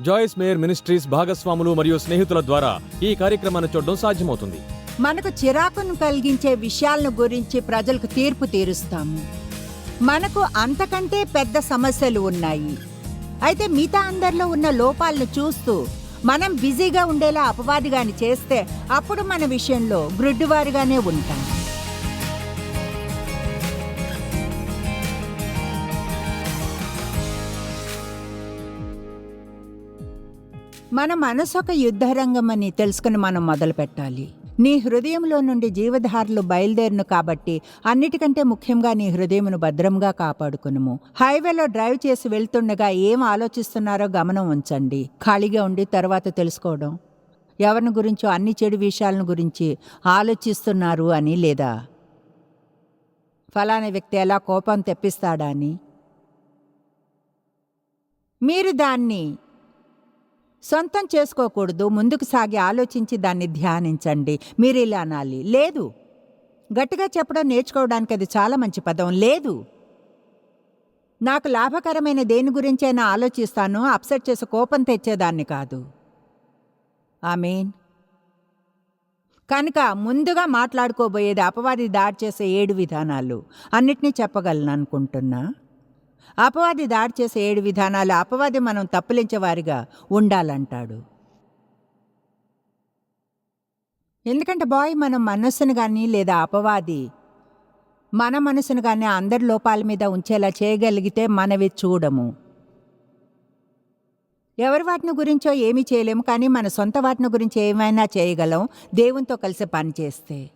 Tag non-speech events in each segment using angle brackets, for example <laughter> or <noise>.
జాయిస్ mayor ministries భాగస్వాములు మరియు స్నేహితుల ద్వారా ఈ కార్యక్రమాన్ని చూడడం సాధ్యమవుతుంది. మనకు చిరాకును కలిగించే విషయాలను గురించి ప్రజలకు తీర్పు తీరుస్తాము. మనకు అంతకంటే పెద్ద సమస్యలు ఉన్నాయి. అయితే మిగతా అందరిలో ఉన్న లోపాలను చూస్తూ మనం బిజీగా ఉండేలా అపవాదిగాని చేస్తే అప్పుడు మన విషయంలో గ్రుడ్డువారిగానే ఉంటాం. మన మనసు ఒక యుద్ధరంగం అని తెలుసుకుని మనం మొదలు పెట్టాలి నీ హృదయంలో నుండి జీవధారలు బయలుదేరును కాబట్టి అన్నిటికంటే ముఖ్యంగా నీ హృదయమును భద్రంగా కాపాడుకునుము. హైవేలో డ్రైవ్ చేసి వెళ్తుండగా ఏం ఆలోచిస్తున్నారో గమనం ఉంచండి. ఖాళీగా ఉండి తర్వాత తెలుసుకోవడం. ఎవరిని గురించో అన్ని చెడు విషయాలను గురించి ఆలోచిస్తున్నారు అని లేదా? ఫలానా వ్యక్తి ఎలా కోపం తెప్పిస్తాడా అని. మీరు దాన్ని సొంతం చేసుకోకూడదు ముందుకు సాగి ఆలోచించి దాన్ని ధ్యానించండి. మీరు ఇలా అనాలి. లేదు. గట్టిగా చెప్పడం నేర్చుకోవడానికి అది చాలా మంచి పదం. లేదు. నాకు లాభకరమైన దేని గురించైనా ఆలోచిస్తాను అప్సెట్ చేసి కోపం తెచ్చేదాన్ని కాదు. ఐ మీన్ కనుక ముందుగా మాట్లాడుకోబోయేది అపవాది దాడి చేసే ఏడు విధానాలు. అన్నిటినీ చెప్పగలను అనుకుంటున్నా. అపవాది దాడి చేసే ఏడు విధానాలు అపవాది మనం తప్పులించేవారిగా ఉండాలంటాడు. ఎందుకంటే బాయ్ మనం మనస్సును కానీ లేదా అపవాది మన మనసును కానీ అందరి లోపాల మీద ఉంచేలా చేయగలిగితే మనవి చూడము. ఎవరి వాటిని గురించో ఏమీ చేయలేము కానీ మన సొంత వాటిని గురించి ఏమైనా చేయగలం దేవునితో కలిసి పనిచేస్తే.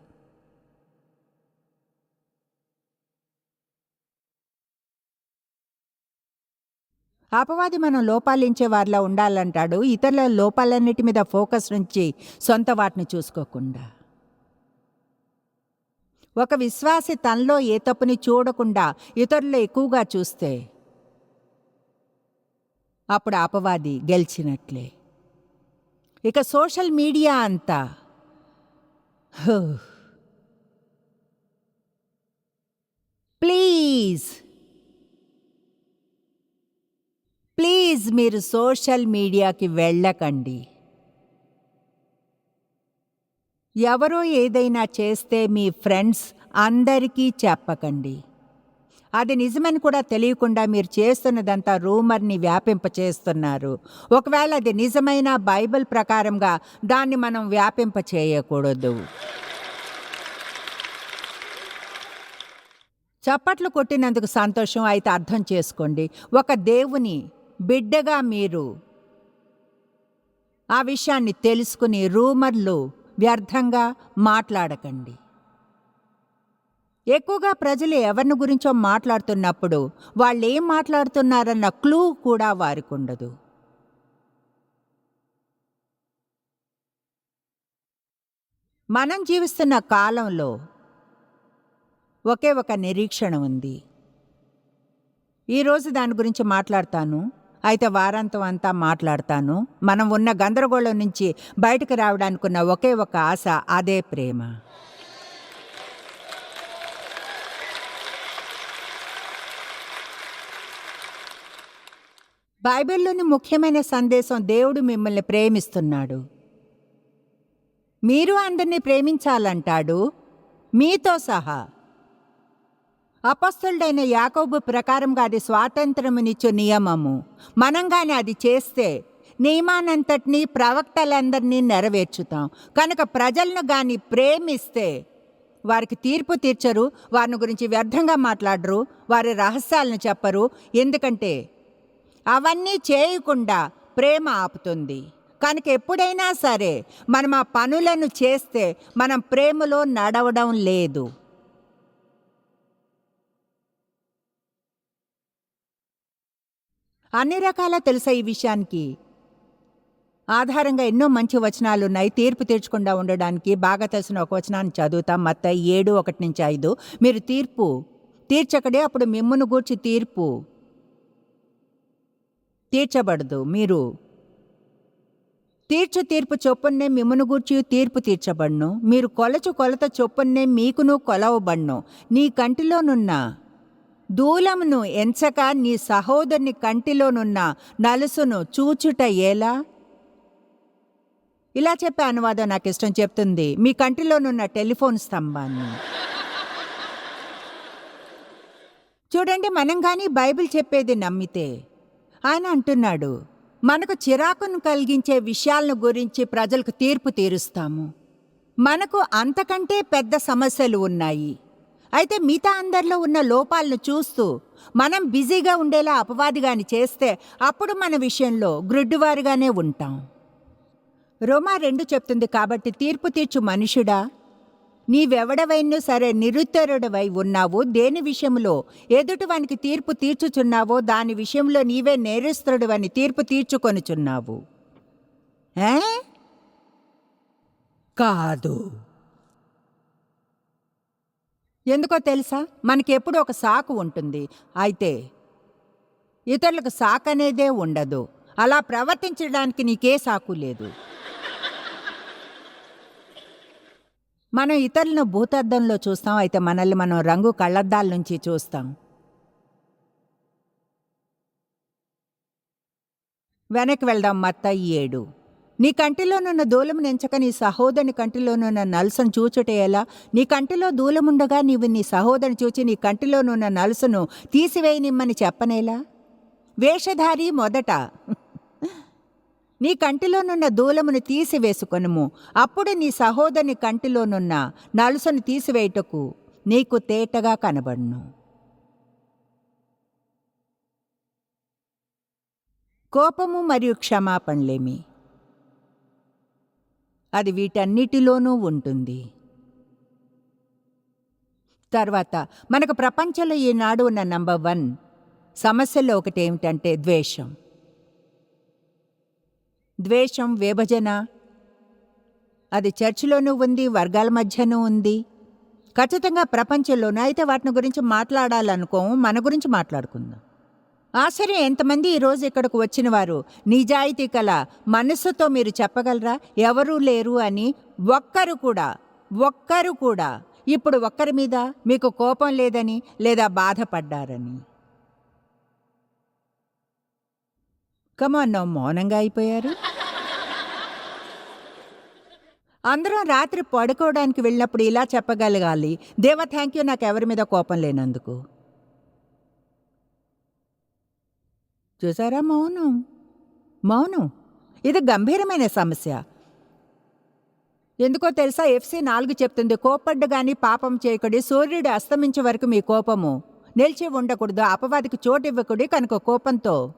అపవాది మనం లోపాలించే వారిలా ఉండాలంటాడు. ఇతరుల లోపాలన్నిటి మీద ఫోకస్ నుంచి సొంత వాటిని చూసుకోకుండా. ఒక విశ్వాసి తనలో ఏ తప్పుని చూడకుండా ఇతరులు ఎక్కువగా చూస్తే అప్పుడు అపవాది గెలిచినట్లే. ఇక సోషల్ మీడియా అంతా హో. ప్లీజ్ ప్లీజ్ మీరు సోషల్ మీడియాకి వెళ్ళకండి. ఎవరో ఏదైనా చేస్తే మీ ఫ్రెండ్స్ అందరికీ చెప్పకండి. అది నిజమని కూడా తెలియకుండా మీరు చేస్తున్నదంతా రూమర్ని వ్యాపింపచేస్తున్నారు. ఒకవేళ అది నిజమైన బైబిల్ ప్రకారంగా దాన్ని మనం వ్యాపింప చేయకూడదు. చప్పట్లు కొట్టినందుకు సంతోషం అయితే అర్థం చేసుకోండి. ఒక దేవుని బిడ్డగా మీరు. ఆ విషయాన్ని తెలుసుకుని రూమర్లు వ్యర్థంగా మాట్లాడకండి. ఎక్కువగా ప్రజలు ఎవరిని గురించో మాట్లాడుతున్నప్పుడు వాళ్ళు ఏం మాట్లాడుతున్నారన్న క్లూ కూడా వారికి ఉండదు. మనం జీవిస్తున్న కాలంలో ఒకే ఒక నిరీక్షణ ఉంది. ఈరోజు దాని గురించి మాట్లాడతాను. అయితే వారాంతం అంతా మాట్లాడతాను. మనం ఉన్న గందరగోళం నుంచి బయటకు రావడానికిన్న ఒకే ఒక ఆశ అదే ప్రేమ. బైబిల్లోని ముఖ్యమైన సందేశం దేవుడు మిమ్మల్ని ప్రేమిస్తున్నాడు. మీరు అందరినీ ప్రేమించాలంటాడు. మీతో సహా. అపస్తుడైన యాకోబు ప్రకారంగా అది స్వాతంత్రమునిచ్చు నియమము. మనం కానీ అది చేస్తే నియమానంతటినీ ప్రవక్తలందరినీ నెరవేర్చుతాం. కనుక ప్రజలను గాని ప్రేమిస్తే వారికి తీర్పు తీర్చరు వారిని గురించి వ్యర్థంగా మాట్లాడరు వారి రహస్యాలను చెప్పరు. ఎందుకంటే అవన్నీ చేయకుండా ప్రేమ ఆపుతుంది. కనుక ఎప్పుడైనా సరే మనం ఆ పనులను చేస్తే మనం ప్రేమలో నడవడం లేదు. అన్ని రకాల తెలుసా ఈ విషయానికి? ఆధారంగా ఎన్నో మంచి వచనాలు ఉన్నాయి తీర్పు తీర్చకుండా ఉండడానికి బాగా తెలిసిన ఒక వచనాన్ని చదువుతాం. మత్త ఏడు ఒకటి నుంచి ఐదు. మీరు తీర్పు తీర్చకడే అప్పుడు మిమ్మును గూర్చి తీర్పు తీర్చబడదు. మీరు తీర్చు తీర్పు చొప్పున్నే మిమ్మును గూర్చి తీర్పు తీర్చబడ్ను. మీరు కొలచు కొలత చొప్పున్నే మీకును కొలవబడ్ను. నీ కంటిలోనున్న దూలమును ఎంచక నీ సహోదరుని కంటిలోనున్న నలుసును చూచుట ఎలా? ఇలా చెప్పే అనువాదం నాకు ఇష్టం చెప్తుంది. మీ కంటిలోనున్న టెలిఫోన్ స్తంభాన్ని. చూడండి మనం కానీ బైబిల్ చెప్పేది నమ్మితే ఆయన అంటున్నాడు మనకు చిరాకును కలిగించే విషయాలను గురించి ప్రజలకు తీర్పు తీరుస్తాము. మనకు అంతకంటే పెద్ద సమస్యలు ఉన్నాయి. అయితే మిగతా అందరిలో ఉన్న లోపాలను చూస్తూ మనం బిజీగా ఉండేలా అపవాదిగాని చేస్తే అప్పుడు మన విషయంలో గ్రుడ్డువారుగానే ఉంటాం. రోమా రెండు చెప్తుంది కాబట్టి తీర్పు తీర్చు మనుషుడా నీవెవడవైనా సరే నిరుత్తరుడవై ఉన్నావు దేని విషయంలో ఎదుటివానికి తీర్పు తీర్చుచున్నావో దాని విషయంలో నీవే నేరస్తుడువని తీర్పు తీర్చుకొనుచున్నావు. ఏ? కాదు. ఎందుకో తెలుసా? మనకెప్పుడు ఒక సాకు ఉంటుంది. అయితే ఇతరులకు సాకు అనేదే ఉండదు. అలా ప్రవర్తించడానికి నీకే సాకు లేదు. మనం ఇతరులను భూతద్దంలో చూస్తాం. అయితే మనల్ని మనం రంగు కళ్ళద్దాల నుంచి చూస్తాం. వెనక్కి వెళ్దాం. మత్త ఏడు. నీ కంటిలోనున్న దూలము నెంచక నీ సహోదరుని కంటిలోనున్న నలుసును చూచుట ఎలా నీ కంటిలో దూలముండగా నీవు నీ సహోదరుని చూచి నీ కంటిలోనున్న నలుసును తీసివేయనిమ్మని చెప్పనేలా? వేషధారి మొదట. నీ కంటిలోనున్న దూలమును తీసివేసుకొనుము. అప్పుడు నీ సహోదరుని కంటిలోనున్న నలుసును తీసివేయుటకు నీకు తేటగా కనబడును. కోపము మరియు క్షమాపణలేమి? అది వీటన్నిటిలోనూ ఉంటుంది. తర్వాత మనకు ప్రపంచంలో ఈనాడు ఉన్న నంబర్ వన్ సమస్యలో ఒకటి ఏమిటంటే ద్వేషం. ద్వేషం విభజన. అది చర్చిలోనూ ఉంది వర్గాల మధ్యనూ ఉంది. ఖచ్చితంగా ప్రపంచంలోనూ? అయితే వాటిని గురించి మాట్లాడాలనుకోము మన గురించి మాట్లాడుకుందాం. ఆశ్చర్యం ఎంతమంది ఈరోజు ఇక్కడకు వచ్చిన వారు నిజాయితీ కల మనస్సుతో మీరు చెప్పగలరా? ఎవరూ లేరు అని ఒక్కరు కూడా ఒక్కరు కూడా. ఇప్పుడు ఒక్కరి మీద మీకు కోపం లేదని లేదా బాధపడ్డారని. కమాన్ మౌనంగా అయిపోయారు. అందరం రాత్రి పడుకోవడానికి వెళ్ళినప్పుడు ఇలా చెప్పగలగాలి. దేవా థ్యాంక్ యూ నాకు ఎవరి మీద కోపం లేనందుకు. చూసారా మౌనం? మౌనం? ఇది గంభీరమైన సమస్య. ఎందుకో తెలుసా ఎఫ్సి నాలుగు చెప్తుంది కోపడ్డు గాని పాపం చేయకుడి సూర్యుడు అస్తమించే వరకు మీ కోపము. నిలిచి ఉండకూడదు అపవాదికి చోటు ఇవ్వకుడి కనుక కోపంతో.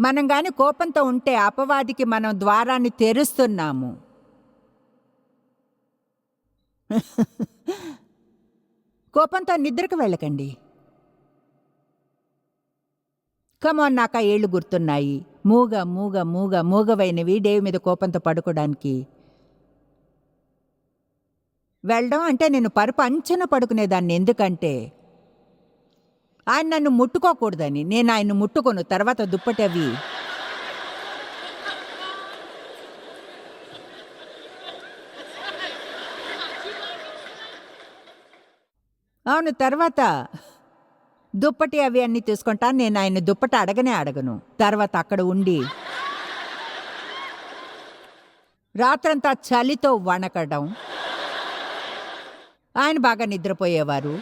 మనం గాని కోపంతో ఉంటే అపవాదికి మనం ద్వారాన్ని తెరుస్తున్నాము. <laughs> కోపంతో నిద్రకు వెళ్ళకండి. కమోన్ నాకు ఆ ఏళ్ళు గుర్తున్నాయి. మూగ మూగ మూగ మూగవైనవి డేవి మీద కోపంతో పడుకోవడానికి వెళ్ళడం అంటే నేను పరుపు అంచన పడుకునేదాన్ని. ఎందుకంటే ఆయన నన్ను ముట్టుకోకూడదని. నేను ఆయన్ను ముట్టుకోను. తర్వాత దుప్పటవి. అవును తర్వాత దుప్పటి అవి అన్నీ తీసుకుంటా నేను ఆయన దుప్పటి అడగనే అడగను. తర్వాత అక్కడ ఉండి రాత్రంతా చలితో వణకడం. ఆయన బాగా నిద్రపోయేవారు.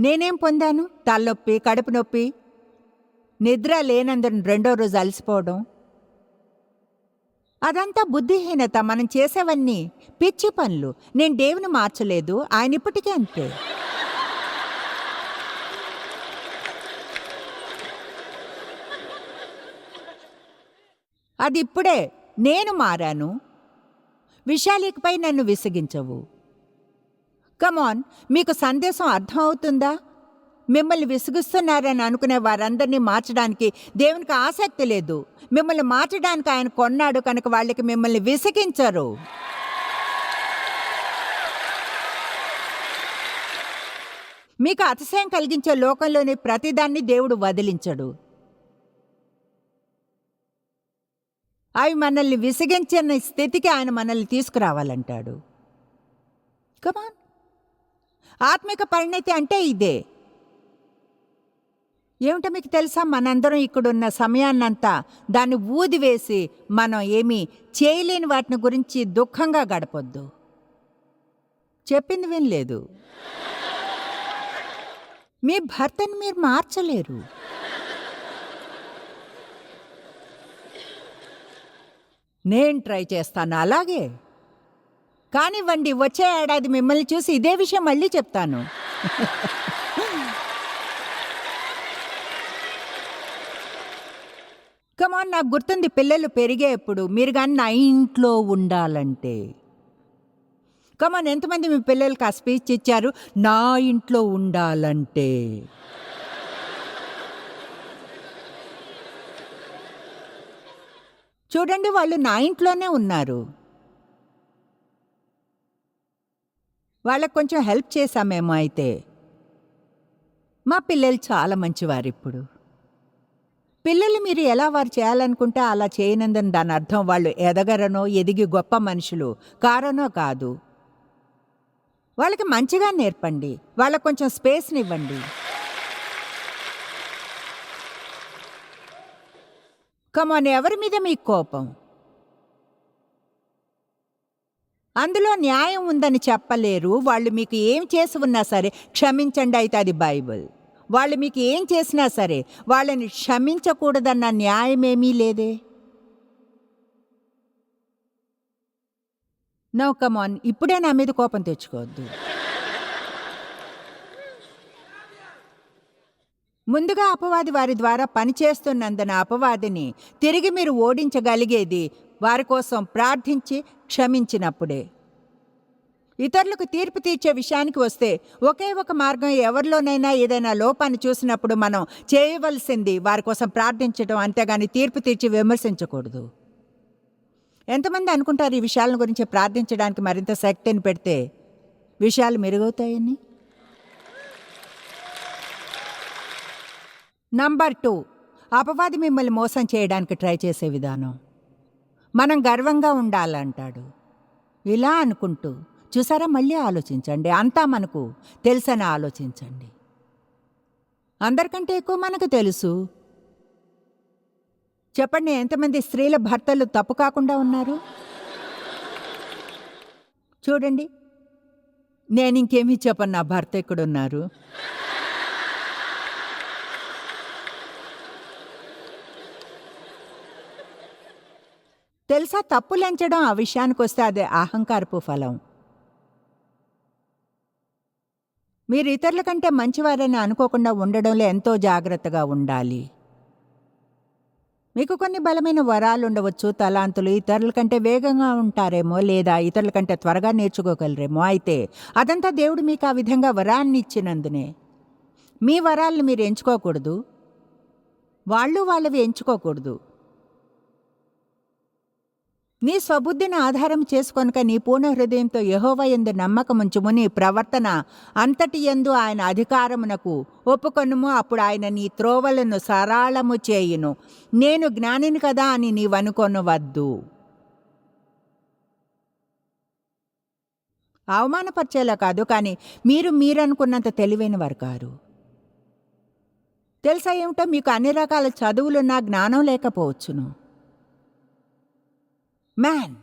నేనేం పొందాను? తలనొప్పి కడుపు నొప్పి నిద్ర లేనందున రెండో రోజు అలసిపోవడం. అదంతా బుద్ధిహీనత మనం చేసేవన్నీ పిచ్చి పనులు. నేను దేవుని మార్చలేదు ఆయన ఇప్పటికే అంతే. అది ఇప్పుడే నేను మారాను. విశాలికపై నన్ను విసిగించవు. కమాన్ మీకు సందేశం అర్థం అవుతుందా మిమ్మల్ని విసిగిస్తున్నారని అనుకునే వారందరినీ మార్చడానికి దేవునికి ఆసక్తి లేదు. మిమ్మల్ని మార్చడానికి ఆయన కొన్నాడు కనుక వాళ్ళకి మిమ్మల్ని విసిగించరు. మీకు అతిశయం కలిగించే లోకంలోని ప్రతిదాన్ని దేవుడు వదిలించడు. అవి మనల్ని విసిగించిన స్థితికి ఆయన మనల్ని తీసుకురావాలంటాడు. కమాన్ ఆత్మిక పరిణతి అంటే ఇదే. ఏమిటో మీకు తెలుసా? మనందరం ఇక్కడున్న సమయాన్నంతా దాన్ని ఊదివేసి మనం ఏమీ చేయలేని వాటిని గురించి దుఃఖంగా గడపొద్దు. చెప్పింది వినలేదు. మీ భర్తని మీరు మార్చలేరు. నేను ట్రై చేస్తాను అలాగే. కానివ్వండి వచ్చే ఏడాది మిమ్మల్ని చూసి ఇదే విషయం మళ్ళీ చెప్తాను. కమాన్ నాకు గుర్తుంది పిల్లలు పెరిగేప్పుడు మీరు కానీ నా ఇంట్లో ఉండాలంటే. కమాన్ ఎంతమంది మీ పిల్లలకి ఆ స్పీచ్ ఇచ్చారు? నా ఇంట్లో ఉండాలంటే. చూడండి వాళ్ళు నా ఇంట్లోనే ఉన్నారు. వాళ్ళకు కొంచెం హెల్ప్ చేశామేమో అయితే. మా పిల్లలు చాలా మంచివారు ఇప్పుడు. పిల్లలు మీరు ఎలా వారు చేయాలనుకుంటే అలా చేయనందని దాని అర్థం వాళ్ళు ఎదగరనో ఎదిగి గొప్ప మనుషులు కారనో కాదు. వాళ్ళకి మంచిగా నేర్పండి. వాళ్ళకు కొంచెం స్పేస్నివ్వండి కమాన్ ఎవరి మీద మీకు కోపం? అందులో న్యాయం ఉందని చెప్పలేరు. వాళ్ళు మీకు ఏం చేసి ఉన్నా సరే క్షమించండి అయితే అది బైబుల్. వాళ్ళు మీకు ఏం చేసినా సరే వాళ్ళని క్షమించకూడదన్న న్యాయమేమీ లేదే. నౌ కమాన్ ఇప్పుడే నా మీద కోపం తెచ్చుకోవద్దు. ముందుగా అపవాది వారి ద్వారా పనిచేస్తున్నందున అపవాదిని తిరిగి మీరు ఓడించగలిగేది వారి కోసం ప్రార్థించి క్షమించినప్పుడే. ఇతరులకు తీర్పు తీర్చే విషయానికి వస్తే ఒకే ఒక మార్గం ఎవరిలోనైనా ఏదైనా లోపాన్ని చూసినప్పుడు మనం చేయవలసింది వారి కోసం ప్రార్థించడం అంతేగాని తీర్పు తీర్చి విమర్శించకూడదు. ఎంతమంది అనుకుంటారు ఈ విషయాల గురించి ప్రార్థించడానికి మరింత శక్తిని పెడితే విషయాలు మెరుగవుతాయని? నంబర్ టూ అపవాది మిమ్మల్ని మోసం చేయడానికి ట్రై చేసే విధానం. మనం గర్వంగా ఉండాలంటాడు. ఇలా అనుకుంటూ చూసారా మళ్ళీ ఆలోచించండి. అంతా మనకు తెలుసని ఆలోచించండి. అందరికంటే ఎక్కువ మనకు తెలుసు. చెప్పండి ఎంతమంది స్త్రీల భర్తలు తప్పు కాకుండా ఉన్నారు? చూడండి. నేను ఇంకేమీ చెప్పను నా భర్త ఎక్కడున్నారు? తెలుసా తప్పులెంచడం ఆ విషయానికి వస్తే అదే అహంకారపు ఫలం. మీరు ఇతరుల కంటే మంచివారని అనుకోకుండా ఉండడంలో ఎంతో జాగ్రత్తగా ఉండాలి. మీకు కొన్ని బలమైన వరాలు ఉండవచ్చు తలాంతులు. ఇతరుల కంటే వేగంగా ఉంటారేమో లేదా ఇతరుల కంటే త్వరగా నేర్చుకోగలరేమో. అయితే అదంతా దేవుడు మీకు ఆ విధంగా వరాన్ని ఇచ్చినందునే. మీ వరాలను మీరు ఎంచుకోకూడదు. వాళ్ళు వాళ్ళవి ఎంచుకోకూడదు. నీ స్వబుద్ధిని ఆధారం చేసుకొనక నీ పూర్ణ హృదయంతో యహోవ ఎందు నమ్మకముంచుము. నీ ప్రవర్తన అంతటి ఎందు ఆయన అధికారమునకు ఒప్పుకొనుము. అప్పుడు ఆయన నీ త్రోవలను సరాళము చేయును. నేను జ్ఞానిని కదా అని నీవనుకొనవద్దు అవమానపరిచేలా కాదు కానీ మీరు మీరనుకున్నంత తెలివైన వారు కారు. తెలుసా ఏమిటో? మీకు అన్ని రకాల చదువులున్నా జ్ఞానం లేకపోవచ్చును. మ్యాన్.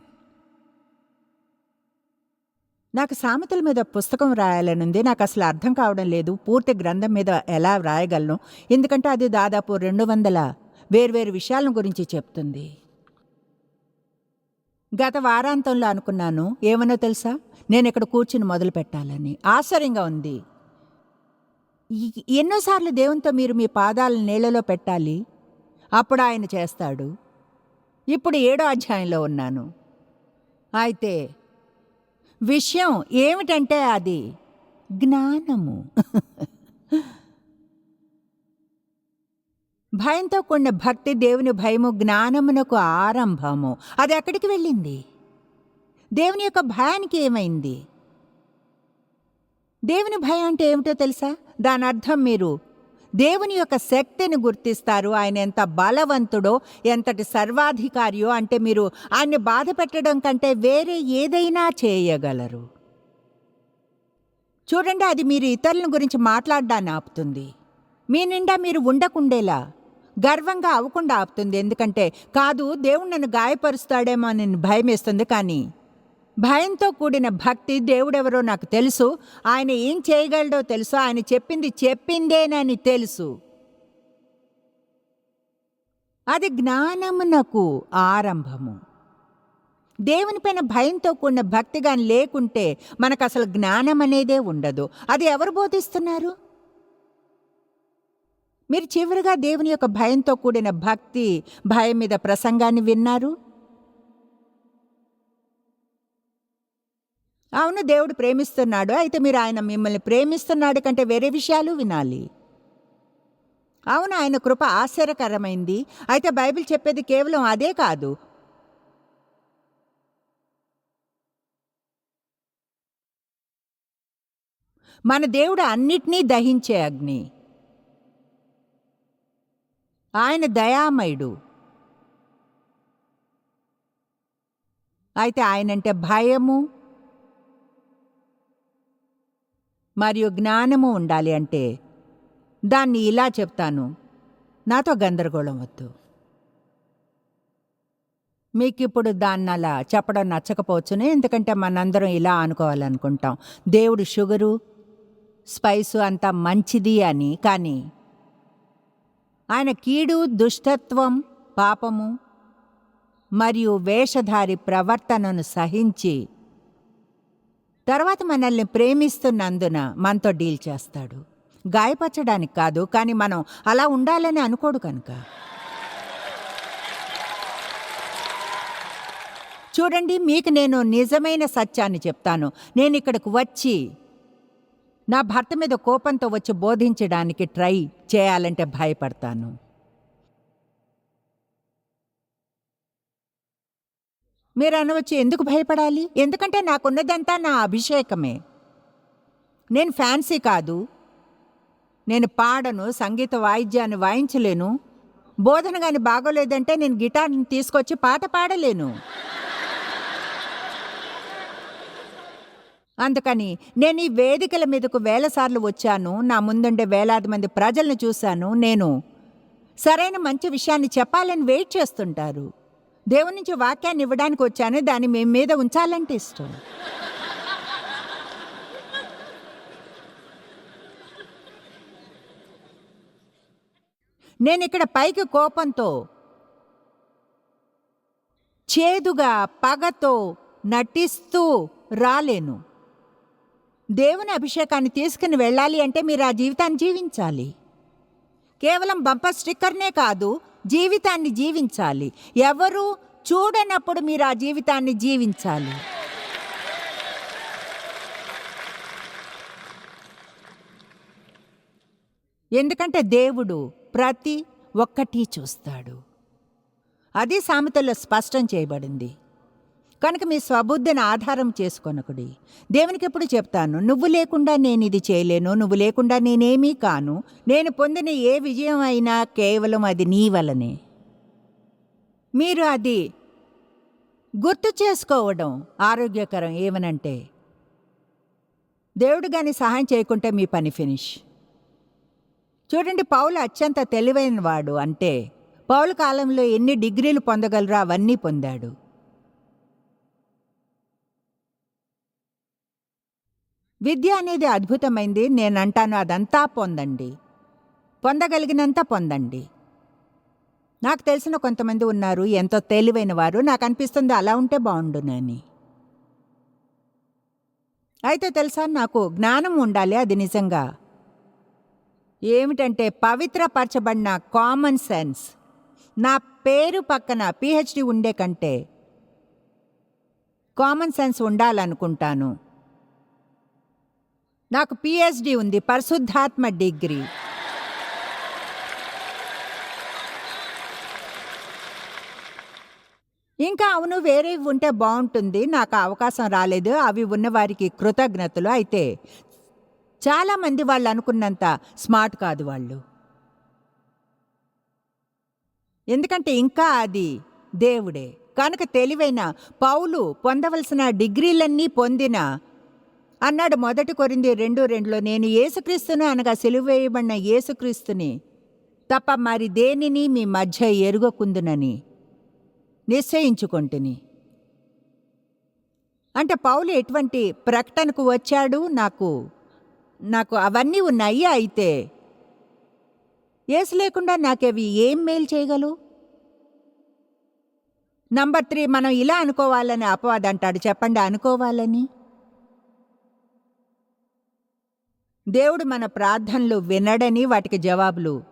నాకు సామెతల మీద పుస్తకం రాయాలనుంది నాకు అసలు అర్థం కావడం లేదు. పూర్తి గ్రంథం మీద ఎలా రాయగలను? ఎందుకంటే అది దాదాపు రెండు వందల వేర్వేరు విషయాలను గురించి చెప్తుంది. గత వారాంతంలో అనుకున్నాను. ఏమనో తెలుసా? నేను ఇక్కడ కూర్చుని మొదలు పెట్టాలని. ఆశ్చర్యంగా ఉంది. ఎన్నోసార్లు దేవునితో మీరు మీ పాదాలను నీళ్ళలో పెట్టాలి. అప్పుడు ఆయన చేస్తాడు. ఇప్పుడు ఏడో అధ్యాయంలో ఉన్నాను. అయితే విషయం ఏమిటంటే అది జ్ఞానము. భయంతో కూడిన భక్తి దేవుని భయము జ్ఞానమునకు ఆరంభము. అది ఎక్కడికి వెళ్ళింది? దేవుని యొక్క భయానికి ఏమైంది? దేవుని భయం అంటే ఏమిటో తెలుసా? దాని అర్థం మీరు దేవుని యొక్క శక్తిని గుర్తిస్తారు. ఆయన ఎంత బలవంతుడో ఎంతటి సర్వాధికారియో అంటే మీరు ఆయన్ని బాధ పెట్టడం కంటే వేరే ఏదైనా చేయగలరు. చూడండి అది మీరు ఇతరుల గురించి మాట్లాడడాన్ని ఆపుతుంది. మీ నిండా మీరు ఉండకుండేలా గర్వంగా అవ్వకుండా ఆపుతుంది. ఎందుకంటే కాదు దేవుడు నన్ను గాయపరుస్తాడేమో అని భయం వేస్తుంది కానీ భయంతో కూడిన భక్తి దేవుడెవరో నాకు తెలుసు. ఆయన ఏం చేయగలడో తెలుసు. ఆయన చెప్పింది చెప్పిందేనని తెలుసు. అది జ్ఞానమునకు ఆరంభము. దేవునిపైన భయంతో కూడిన భక్తిగా లేకుంటే మనకు అసలు జ్ఞానం అనేదే ఉండదు. అది ఎవరు బోధిస్తున్నారు? మీరు చివరిగా దేవుని యొక్క భయంతో కూడిన భక్తి భయం మీద ప్రసంగాన్ని విన్నారు? అవును దేవుడు ప్రేమిస్తున్నాడు. అయితే మీరు ఆయన మిమ్మల్ని ప్రేమిస్తున్నాడు కంటే వేరే విషయాలు వినాలి. అవును ఆయన కృప ఆశ్చర్యకరమైంది. అయితే బైబిల్ చెప్పేది కేవలం అదే కాదు. మన దేవుడు అన్నిటినీ దహించే అగ్ని. ఆయన దయామయుడు. అయితే ఆయనంటే భయము మరియు జ్ఞానము ఉండాలి అంటే దాన్ని ఇలా చెప్తాను. నాతో గందరగోళం వద్దు. మీకిప్పుడు దాన్ని అలా చెప్పడం నచ్చకపోవచ్చునే ఎందుకంటే మనందరం ఇలా అనుకోవాలనుకుంటాం. దేవుడు షుగరు స్పైసు అంత మంచిది అని కానీ ఆయన కీడు దుష్టత్వం పాపము మరియు వేషధారి ప్రవర్తనను సహించి తర్వాత మనల్ని ప్రేమిస్తున్నందున మనతో డీల్ చేస్తాడు. గాయపరచడానికి కాదు కానీ మనం అలా ఉండాలని అనుకోడు కనుక. చూడండి మీకు నేను నిజమైన సత్యాన్ని చెప్తాను. నేను ఇక్కడికి వచ్చి నా భర్త మీద కోపంతో వచ్చి బోధించడానికి ట్రై చేయాలంటే భయపడతాను. మీరు అనవచ్చు ఎందుకు భయపడాలి? ఎందుకంటే నాకున్నదంతా నా అభిషేకమే. నేను ఫ్యాన్సీ కాదు. నేను పాడను సంగీత వాయిద్యాన్ని వాయించలేను. బోధన కానీ బాగోలేదంటే నేను గిటార్ని తీసుకొచ్చి పాట పాడలేను. అందుకని నేను ఈ వేదికల మీదకు వేలసార్లు వచ్చాను. నా ముందుండే వేలాది మంది ప్రజల్ని చూశాను. నేను సరైన మంచి విషయాన్ని చెప్పాలని వెయిట్ చేస్తుంటారు. దేవుని నుంచి వాక్యాన్ని ఇవ్వడానికి వచ్చాను దాన్ని మేము మీద ఉంచాలంటే ఇష్టం. నేను ఇక్కడ పైకి కోపంతో చేదుగా పగతో నటిస్తూ రాలేను. దేవుని అభిషేకాన్ని తీసుకుని వెళ్ళాలి అంటే మీరు ఆ జీవితాన్ని జీవించాలి. కేవలం బంపర్ స్టిక్కర్నే కాదు జీవితాన్ని జీవించాలి. ఎవరు చూడనప్పుడు మీరు ఆ జీవితాన్ని జీవించాలి. ఎందుకంటే దేవుడు ప్రతి ఒక్కటి చూస్తాడు. అది సామెతల్లో స్పష్టం చేయబడింది. కనుక మీ స్వబుద్ధిని ఆధారం చేసుకొనకుడి. దేవునికి ఎప్పుడు చెప్తాను నువ్వు లేకుండా నేను ఇది చేయలేను నువ్వు లేకుండా నేనేమీ కాను నేను పొందిన ఏ విజయం అయినా కేవలం అది నీ వలనే. మీరు అది గుర్తు చేసుకోవడం ఆరోగ్యకరం. ఏమనంటే దేవుడు కానీ సహాయం చేయకుంటే మీ పని ఫినిష్. చూడండి పౌలు అత్యంత తెలివైన వాడు అంటే పౌలు కాలంలో ఎన్ని డిగ్రీలు పొందగలరో అవన్నీ పొందాడు. విద్య అనేది అద్భుతమైంది. నేనంటాను అదంతా పొందండి. పొందగలిగినంత పొందండి. నాకు తెలిసిన కొంతమంది ఉన్నారు ఎంతో తెలివైన వారు. నాకు అనిపిస్తుంది అలా ఉంటే బాగుండునని అయితే తెలుసా నాకు జ్ఞానం ఉండాలి అది నిజంగా. ఏమిటంటే పవిత్రపరచబడిన కామన్ సెన్స్ నా పేరు పక్కన పిహెచ్డి ఉండే కంటే కామన్ సెన్స్ ఉండాలనుకుంటాను. నాకు పిహెచ్డి ఉంది పరిశుద్ధాత్మ డిగ్రీ. ఇంకా అవును వేరే ఉంటే బాగుంటుంది నాకు అవకాశం రాలేదు అవి ఉన్నవారికి కృతజ్ఞతలు. అయితే చాలామంది వాళ్ళు అనుకున్నంత స్మార్ట్ కాదు వాళ్ళు. ఎందుకంటే ఇంకా అది దేవుడే. కనుక తెలివైన పౌలు పొందవలసిన డిగ్రీలన్నీ పొందిన అన్నాడు మొదటి కొరింది రెండు రెండులో నేను ఏసుక్రీస్తును అనగా సిలువ వేయబడిన యేసుక్రీస్తుని. తప్ప మరి దేనిని మీ మధ్య ఎరుగకుందునని? నిశ్చయించుకొంటిని. అంటే పౌలు ఎటువంటి ప్రకటనకు వచ్చాడు? నాకు నాకు అవన్నీ ఉన్నాయి అయితే? ఏసు లేకుండా నాకవి ఏం మేలు చేయగలవు? నంబర్ త్రీ మనం ఇలా అనుకోవాలని అపవాదంటాడు. చెప్పండి అనుకోవాలని? దేవుడు మన ప్రార్థనలు వినడని వాటికి జవాబులు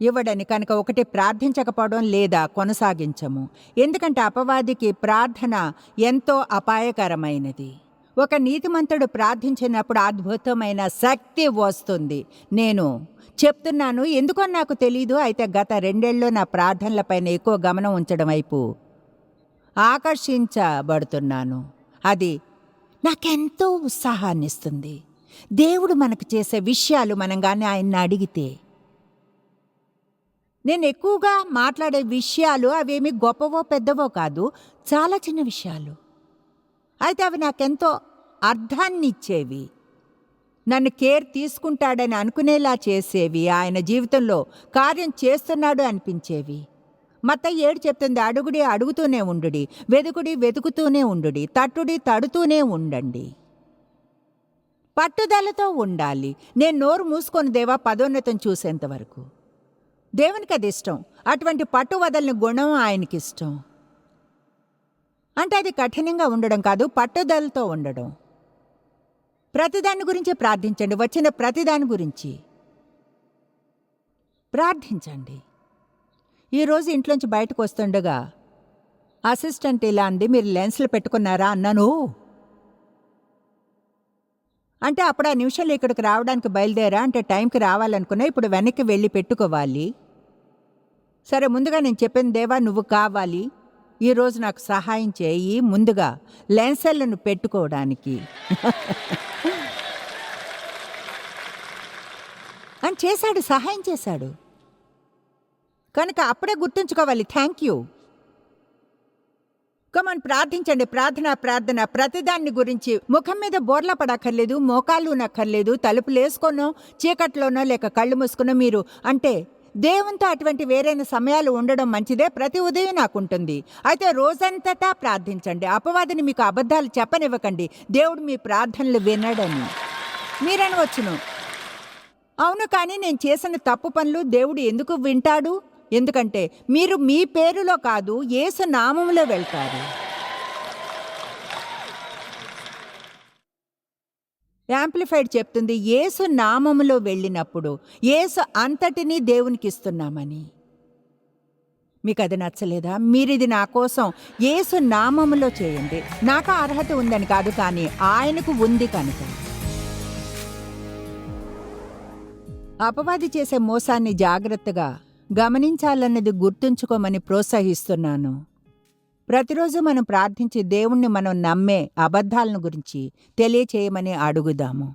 ఇవ్వడని. కనుక ఒకటి ప్రార్థించకపోవడం లేదా కొనసాగించము. ఎందుకంటే అపవాదికి ప్రార్థన ఎంతో అపాయకరమైనది. ఒక నీతిమంతుడు ప్రార్థించినప్పుడు అద్భుతమైన శక్తి వస్తుంది. నేను చెప్తున్నాను ఎందుకో నాకు తెలీదు. అయితే గత రెండేళ్ళు నా ప్రార్థనలపైన ఎక్కువ గమనం ఉంచడం వైపు ఆకర్షించబడుతున్నాను. అది నాకెంతో ఉత్సాహాన్ని ఇస్తుంది దేవుడు మనకు చేసే విషయాలు మనం కానీ ఆయన్ని అడిగితే నేను ఎక్కువగా మాట్లాడే విషయాలు అవేమి గొప్పవో పెద్దవో కాదు చాలా చిన్న విషయాలు. అయితే అవి నాకెంతో అర్థాన్ని ఇచ్చేవి. నన్ను కేర్ తీసుకుంటాడని అనుకునేలా చేసేవి. ఆయన జీవితంలో కార్యం చేస్తున్నాడు అనిపించేవి. మత ఏడు చెప్తుంది అడుగుడి అడుగుతూనే ఉండుడి. వెదుకుడి వెతుకుతూనే ఉండుడి. తట్టుడి తడుతూనే ఉండండి. పట్టుదలతో ఉండాలి. నేను నోరు మూసుకొని దేవా పదోన్నతం చూసేంత వరకు. దేవునికి అది ఇష్టం. అటువంటి పట్టు వదలని గుణం ఆయనకి ఇష్టం అంటే అది కఠినంగా ఉండడం కాదు పట్టుదలతో ఉండడం. ప్రతిదాని గురించి ప్రార్థించండి. వచ్చిన ప్రతిదాని గురించి ప్రార్థించండి. ఈరోజు ఇంట్లోంచి బయటకు వస్తుండగా అసిస్టెంట్ ఇలా అంది మీరు లెన్స్లు పెట్టుకున్నారా? అన్నాను. అంటే అప్పుడు ఆ నిమిషంలో ఇక్కడికి రావడానికి బయలుదేరా అంటే టైంకి రావాలనుకున్నా ఇప్పుడు వెనక్కి వెళ్ళి పెట్టుకోవాలి. సరే ముందుగా నేను చెప్పింది దేవా నువ్వు కావాలి. ఈరోజు నాకు సహాయం చేయి ముందుగా. లెన్సర్లను పెట్టుకోవడానికి. అని చేశాడు సహాయం చేశాడు. కనుక అప్పుడే గుర్తుంచుకోవాలి. Thank you. కమన్ ప్రార్థించండి. ప్రార్థన ప్రార్థన. ప్రతిదాన్ని గురించి ముఖం మీద బోర్ల పడక్కర్లేదు మోకాళ్ళు నక్కర్లేదు తలుపులు వేసుకోనో చీకట్లోనో లేక కళ్ళు మూసుకునో మీరు అంటే దేవునితో అటువంటి వేరైన సమయాలు ఉండడం మంచిదే. ప్రతి ఉదయం నాకుంటుంది. అయితే రోజంతటా ప్రార్థించండి. అపవాదిని మీకు అబద్ధాలు చెప్పనివ్వకండి. దేవుడు మీ ప్రార్థనలు వినడని. మీరనవచ్చును. అవును కానీ నేను చేసిన తప్పు పనులు దేవుడు ఎందుకు వింటాడు? ఎందుకంటే మీరు మీ పేరులో కాదు యేసు నామంలో వెళ్తారు. యాంప్లిఫైడ్ చెప్తుంది యేసు నామములో వెళ్ళినప్పుడు యేసు అంతటినీ దేవునికి ఇస్తున్నామని మీకు అది నచ్చలేదా? మీరు ఇది నా కోసం యేసు నామములో చేయండి. నాకు అర్హత ఉందని కాదు కానీ ఆయనకు ఉంది కనుక. అపవాది చేసే మోసాన్ని జాగ్రత్తగా గమనించాలన్నది గుర్తుంచుకోమని ప్రోత్సహిస్తున్నాను. ప్రతిరోజు మనం ప్రార్థించి దేవుణ్ణి మనం నమ్మే అబద్ధాలను గురించి తెలియచేయమని అడుగుదాము.